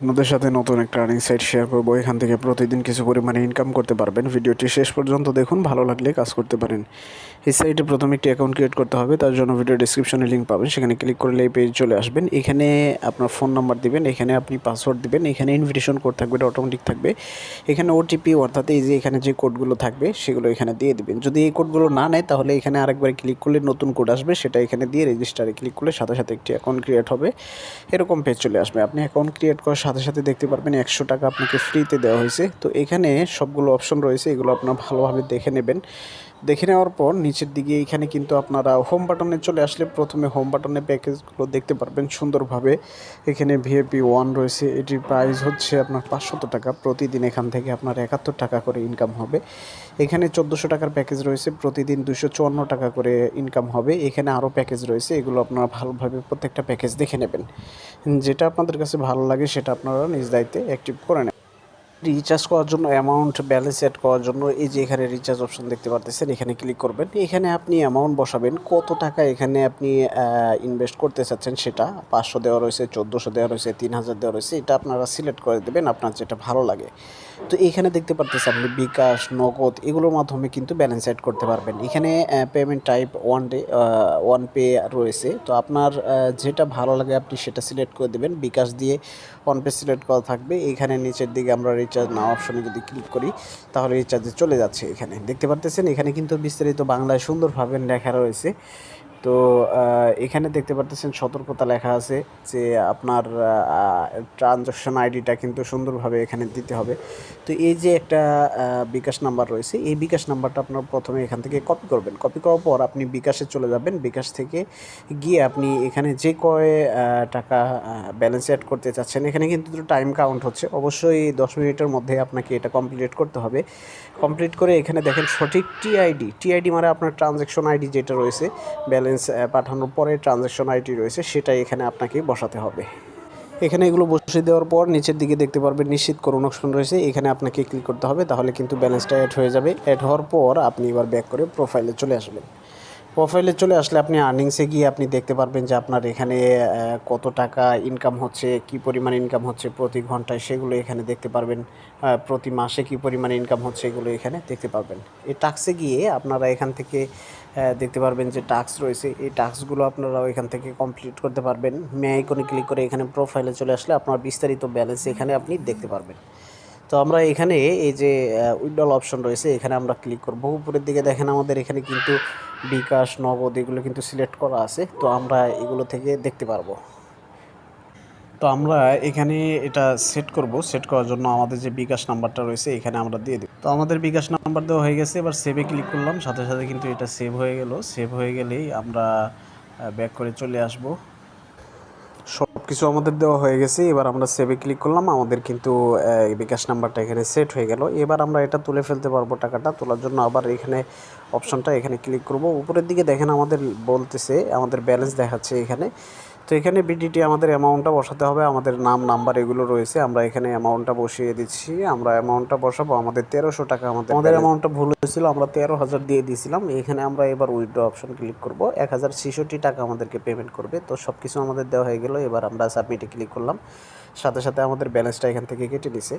আপনাদের সাথে নতুন একটা আর্নিং সাইট শেয়ার করব। এখান থেকে প্রতিদিন কিছু পরিমাণে ইনকাম করতে পারবেন। ভিডিওটি শেষ পর্যন্ত দেখুন, ভালো লাগলে কাজ করতে পারেন। এই সাইটে প্রথমে একটি অ্যাকাউন্ট ক্রিয়েট করতে হবে, তার জন্য ভিডিও ডিসক্রিপশনে লিঙ্ক পাবেন। সেখানে ক্লিক করলে এই পেজ চলে আসবেন। এখানে আপনার ফোন নাম্বার দিবেন, এখানে আপনি পাসওয়ার্ড দিবেন, এখানে ইনভিটেশন কোড থাকবে, এটা অটোমেটিক থাকবে। এখানে ওটিপি অর্থাৎ এই যে এখানে যে কোডগুলো থাকবে, সেগুলো এখানে দিয়ে দিবেন। যদি এই কোডগুলো না নেয়, তাহলে এখানে আরেকবার ক্লিক করলে নতুন কোড আসবে, সেটা এখানে দিয়ে রেজিস্টারে ক্লিক করলে সাথে সাথে একটি অ্যাকাউন্ট ক্রিয়েট হবে। এরকম পেজ চলে আসবে। আপনি অ্যাকাউন্ট ক্রিয়েট করার সাথে সাথে দেখতে পারবেন একশো টাকা আপনাকে ফ্রিতে দেওয়া হয়েছে। তো এখানে সবগুলো অপশন রয়েছে, এগুলো আপনার ভালোভাবে দেখে নেবেন। দেখে নেওয়ার পর নিচের দিকে এখানে কিন্তু আপনারা হোম বাটনে চলে আসলে প্রথমে হোম বাটনে প্যাকেজগুলো দেখতে পারবেন সুন্দরভাবে। এখানে ভিএপি ওয়ান রয়েছে, এটির প্রাইস হচ্ছে আপনার পাঁচশত টাকা। প্রতিদিন এখান থেকে আপনার একাত্তর টাকা করে ইনকাম হবে। এখানে চোদ্দোশো টাকার প্যাকেজ রয়েছে, প্রতিদিন দুশো চুয়ান্ন টাকা করে ইনকাম হবে। এখানে আরও প্যাকেজ রয়েছে, এগুলো আপনারা ভালোভাবে প্রত্যেকটা প্যাকেজ দেখে নেবেন। যেটা আপনাদের কাছে ভালো লাগে সেটা আপনারা নিজ দায়িত্বে অ্যাক্টিভ করে নেবেন। রিচার্জ করার জন্য অ্যামাউন্ট ব্যালেন্স অ্যাড করার জন্য এই যে এখানে রিচার্জ অপশন দেখতে পারতেছেন, এখানে ক্লিক করবেন। এখানে আপনি অ্যামাউন্ট বসাবেন, কত টাকা এখানে আপনি ইনভেস্ট করতে চাচ্ছেন সেটা? পাঁচশো দেওয়া রয়েছে, চোদ্দোশো দেওয়া রয়েছে তিন হাজার দেওয়া রয়েছে, এটা আপনারা সিলেক্ট করে দেবেন, আপনার যেটা ভালো লাগে। তো এখানে দেখতে পারতেছেন আপনি বিকাশ, নগদ, এগুলোর মাধ্যমে কিন্তু ব্যালেন্স অ্যাড করতে পারবেন। এখানে payment type one day one pay রয়েছে। তো আপনার যেটা ভালো লাগে আপনি সেটা সিলেক্ট করে দেবেন। বিকাশ দিয়ে ওয়ান পে সিলেক্ট করা থাকবে। এখানে নিচের দিকে আমরা রিচার্জ নাও অপশনে যদি ক্লিক করি, তাহলে রিচার্জে চলে যাচ্ছে এখানে। দেখতে পারতেছেন, এখানে কিন্তু বিস্তারিত বাংলায় সুন্দরভাবে লেখা রয়েছে। তো এখানে দেখতে পারতেছেন সতর্কতা লেখা আছে যে আপনার ট্রানজাকশন আইডিটা কিন্তু সুন্দরভাবে এখানে দিতে হবে। তো এই যে একটা বিকাশ নাম্বার রয়েছে, এই বিকাশ নাম্বারটা আপনার প্রথমে এখান থেকে কপি করবেন। কপি করার পর আপনি বিকাশে চলে যাবেন। বিকাশ থেকে গিয়ে আপনি এখানে যে কয় টাকা ব্যালেন্স অ্যাড করতে চাচ্ছেন, এখানে কিন্তু টাইম কাউন্ট হচ্ছে। অবশ্যই দশ মিনিটের মধ্যে আপনাকে এটা কমপ্লিট করতে হবে। কমপ্লিট করে এখানে দেখেন সঠিক টিআইডি টিআইডি মানে আপনার ট্রানজ্যাকশন আইডি যেটা রয়েছে ব্যালেন্স পাঠানোর পরে ট্রানজ্যাকশন আইডি রয়েছে, সেটাই এখানে আপনাকে বসাতে হবে। এখানে এগুলো বসিয়ে দেওয়ার পর নিচের দিকে দেখতে পারবেন নিশ্চিত করুন অপশন রয়েছে, এখানে আপনাকে ক্লিক করতে হবে, তাহলে কিন্তু ব্যালেন্সটা অ্যাড হয়ে যাবে। অ্যাড হওয়ার পর আপনি এবার ব্যাক করে প্রোফাইলে চলে আসবেন। প্রোফাইলে চলে আসলে আপনি আর্নিংসে গিয়ে আপনি দেখতে পারবেন যে আপনার এখানে কত টাকা ইনকাম হচ্ছে, কি পরিমাণ ইনকাম হচ্ছে প্রতি ঘন্টায় সেগুলো এখানে দেখতে পারবেন প্রতি মাসে কি পরিমাণ ইনকাম হচ্ছে এগুলো এখানে দেখতে পারবেন। এই টাক্সে গিয়ে আপনারা এখান থেকে দেখতে পারবেন যে টাস্ক রয়েছে, এই টাস্কগুলো আপনারা এখান থেকে কমপ্লিট করতে পারবেন। মে আইকনে ক্লিক করে এখানে প্রোফাইলে চলে আসলে আপনার বিস্তারিত ব্যালেন্স এখানে আপনি দেখতে পারবেন। তো আমরা এখানে এই যে উইডল অপশন রয়েছে, এখানে আমরা ক্লিক করব। উপরের দিকে দেখেন আমাদের এখানে কিন্তু বিকাশ, নগদ এগুলো কিন্তু সিলেক্ট করা আছে। তো আমরা এগুলো থেকে দেখতে পারব। তো আমরা এখানে এটা সেট করব। সেট করার জন্য আমাদের যে বিকাশ নাম্বারটা রয়েছে, এখানে আমরা দিয়ে দিই তো আমাদের বিকাশ নাম্বার দেওয়া হয়ে গেছে। এবার সেভে ক্লিক করলাম। সাথে সাথে কিন্তু এটা সেভ হয়ে গেল। সেভ হয়ে গেলেই আমরা ব্যাক করে চলে আসব। সব কিছু আমাদের দেওয়া হয়ে গেছে। এবার আমরা সেভে ক্লিক করলাম, আমাদের কিন্তু বিকাশ নাম্বারটা এখানে সেট হয়ে গেল। এবার আমরা এটা তুলে ফেলতে পারব টাকাটা, তোলার জন্য আবার এখানে অপশনটা এখানে ক্লিক করব। উপরের দিকে দেখেন আমাদের বলতেছে, আমাদের ব্যালেন্স দেখাচ্ছে এখানে। তো এখানে বিডিটি আমাদের অ্যামাউন্টটা বসাতে হবে আমাদের নাম নাম্বার এগুলো রয়েছে আমরা এখানে অ্যামাউন্টটা বসিয়ে দিচ্ছি আমরা অ্যামাউন্টটা বসাবো আমাদের তেরোশো টাকা আমাদের আমাদের অ্যামাউন্টটা ভুল হয়েছিল আমরা তেরো হাজার দিয়ে দিয়েছিলাম এখানে আমরা এবার উইথড্র অপশন ক্লিক করব এক হাজার ছেষট্টি টাকা আমাদেরকে পেমেন্ট করবে তো সব কিছু আমাদের দেওয়া হয়ে গেল এবার আমরা সাবমিটে ক্লিক করলাম সাথে সাথে আমাদের ব্যালেন্সটা এখান থেকে কেটে নিছে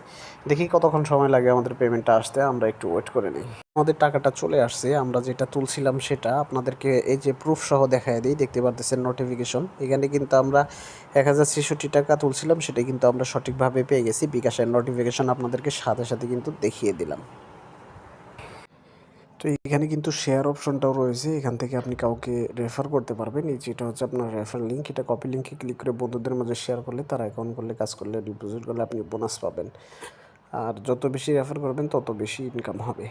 দেখি কতক্ষণ সময় লাগে আমাদের পেমেন্টটা আসতে আমরা একটু ওয়েট করে নিই। আমাদের টাকাটা চলে আসছে, আমরা যেটা তুলছিলাম সেটা আপনাদেরকে এই যে প্রুফ সহ দেখায় দিই, দেখতে পারতেছেন নোটিফিকেশন এখানে কিন্তু আমরা এক হাজার ছেষট্টি টাকা তুলছিলাম, সেটা কিন্তু আমরা সঠিকভাবে পেয়ে গেছি। বিকাশের নোটিফিকেশন আপনাদেরকে সাথে সাথে কিন্তু দেখিয়ে দিলাম। তো এখানে কিন্তু শেয়ার অপশনটাও রয়েছে, এখান থেকে আপনি কাউকে রেফার করতে পারবেন। এই যেটা হচ্ছে আপনার রেফার লিঙ্ক এটা কপি লিঙ্কে ক্লিক করে বন্ধুদের মাঝে শেয়ার করলে তারা অ্যাকাউন্ট করলে কাজ করলে ডিপোজিট করলে আপনি বোনাস পাবেন। আর যত বেশি রেফার করবেন, তত বেশি ইনকাম হবে।